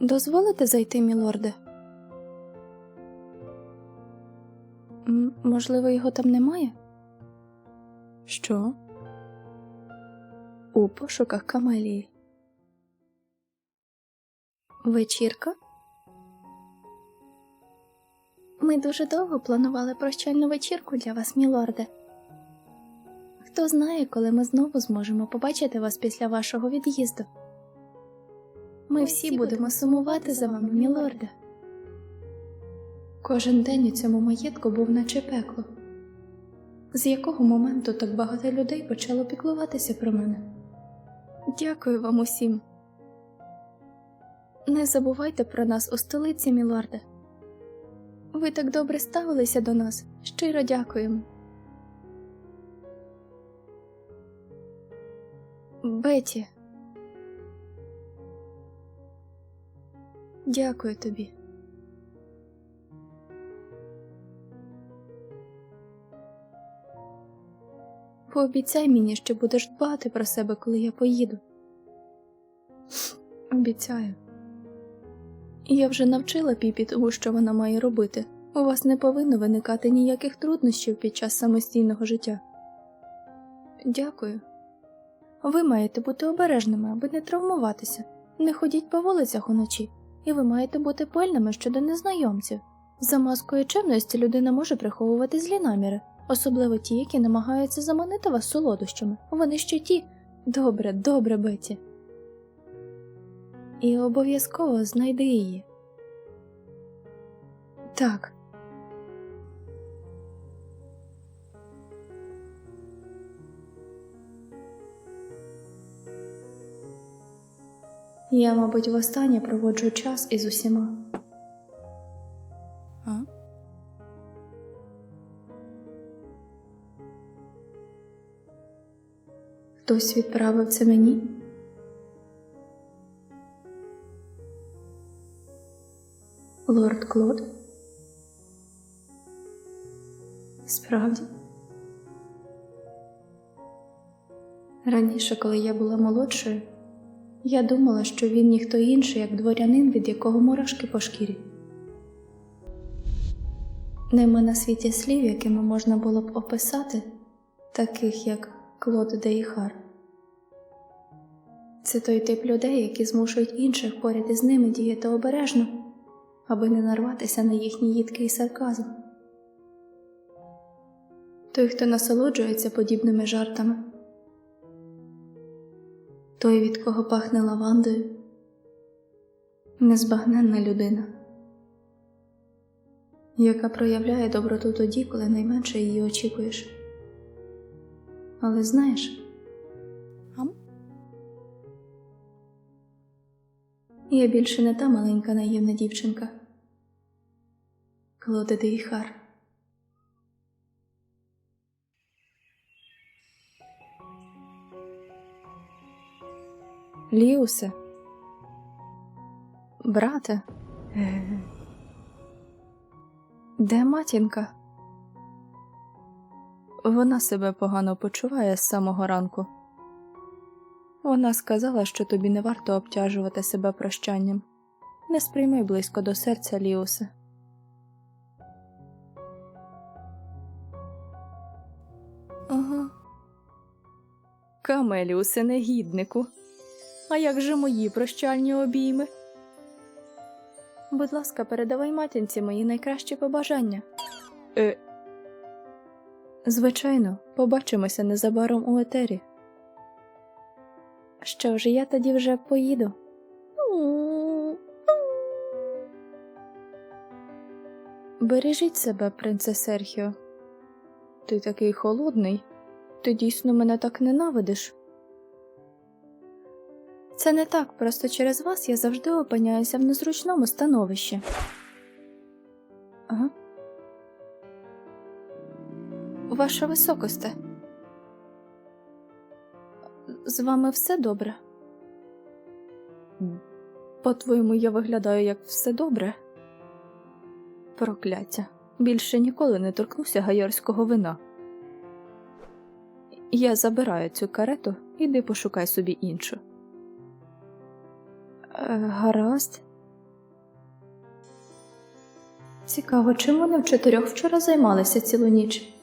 Дозволите зайти, мілорде? М, Можливо, його там немає? Що? У пошуках Камелії. Вечірка? Ми дуже довго планували прощальну вечірку для вас, мілорде. Хто знає, коли ми знову зможемо побачити вас після вашого від'їзду. Ми всі будемо сумувати за вами, мілорде. Кожен день у цьому маєтку був наче пекло. З якого моменту так багато людей почало піклуватися про мене? Дякую вам усім. Не забувайте про нас у столиці, мілорде. Ви так добре ставилися до нас. Щиро дякуємо. Беті. Дякую тобі. Пообіцяй мені, що будеш дбати про себе, коли я поїду. Обіцяю. Я вже навчила піпі тому, що вона має робити. У вас не повинно виникати ніяких труднощів під час самостійного життя. Дякую. Ви маєте бути обережними, аби не травмуватися. Не ходіть по вулицях уночі, і ви маєте бути пильними щодо незнайомців. За маскою чемності людина може приховувати злі наміри, особливо ті, які намагаються заманити вас солодощами. Вони ще ті. Добре, добре, биті. І обов'язково знайди її. Так. Я, мабуть, востаннє проводжу час із усіма. А? Хтось відправив це мені? Лорд Клод? Справді? Раніше, коли я була молодшою, я думала, що він ніхто інший, як дворянин, від якого мурашки по шкірі. Нема на світі слів, якими можна було б описати, таких як Клод Дейхар. Це той тип людей, які змушують інших поряд із ними діяти обережно, аби не нарватися на їхній їдкий сарказм. Той, хто насолоджується подібними жартами, той, від кого пахне лавандою, незбагненна людина, яка проявляє доброту тоді, коли найменше її очікуєш. Але знаєш, я більше не та маленька наївна дівчинка. Клоде Дейхар. Ліусе. Брате. Де матінка? Вона себе погано почуває з самого ранку. Вона сказала, що тобі не варто обтяжувати себе прощанням. Не сприймай близько до серця, Ліусе. Ага. Камеліусе, негіднику. А як же мої прощальні обійми? Будь ласка, передавай матінці мої найкращі побажання. Е... Звичайно, побачимося незабаром у етері. Що ж, я тоді вже поїду. Бережіть себе, принце Серхіо. Ти такий холодний. Ти дійсно мене так ненавидиш. Це не так, просто через вас я завжди опиняюся в незручному становищі. Ага. Ваша високосте. З вами все добре? По-твоєму, я виглядаю як все добре. Прокляття. Більше ніколи не торкнуся гайорського вина. Я забираю цю карету, іди пошукай собі іншу. Гаразд. Цікаво, чим вони в чотирьох вчора займалися цілу ніч.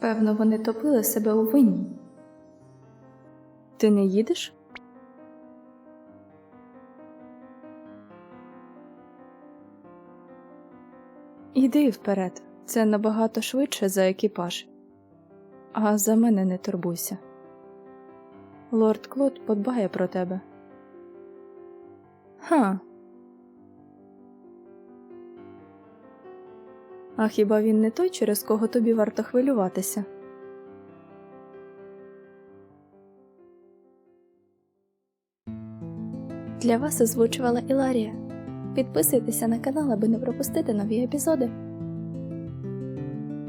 Певно, вони топили себе у вині. Ти не їдеш? Іди вперед, це набагато швидше за екіпаж. А за мене не турбуйся. Лорд Клод подбає про тебе. Ха. А хіба він не той, через кого тобі варто хвилюватися? Для вас озвучувала Іларія. Підписуйтеся на канал, аби не пропустити нові епізоди.